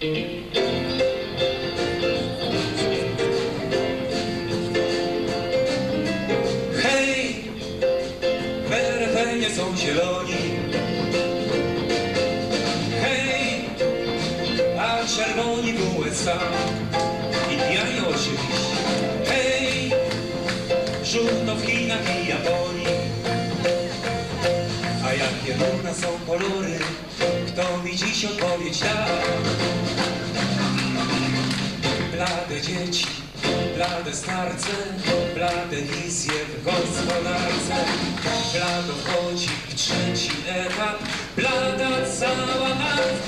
Hej, w są zieloni. Hej, a czerwoni w USA i pijani oczywiście. Hej, żółto w Chinach. A jakie różne są kolory, kto mi dziś odpowiedź da? Blade dzieci, blade starce, blade wizje w gospodarce. Blado wchodzi w trzeci etap, blada cała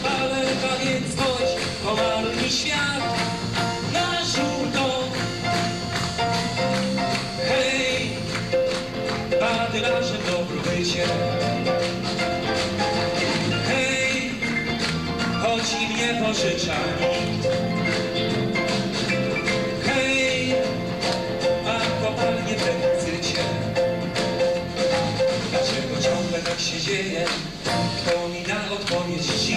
paleta, więc chodź, pomaluj świat na żółto. Hej, badylarzem dobrobycie. Hej, a kopalnie deficycie. Dlaczego ciągle tak się dzieje? Kto mi da odpowiedź dziś?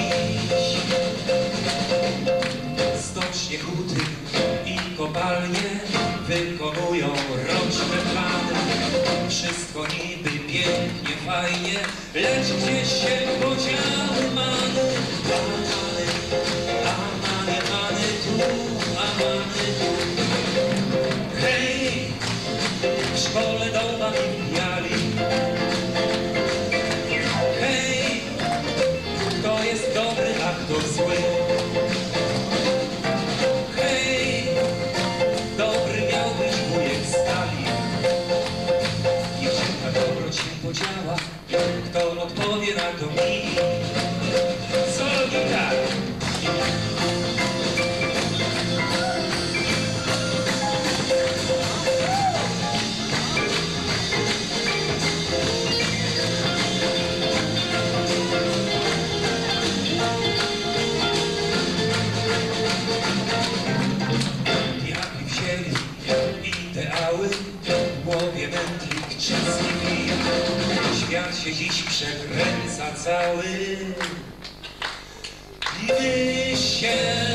Stocznie huty i kopalnie wykonują roczne plany. Wszystko niby pięknie, fajnie, lecz gdzieś się podziały many. Mi? Solo gitar. Ideały w głowie mętlik czystych pijak. Się dziś przekręca cały i się.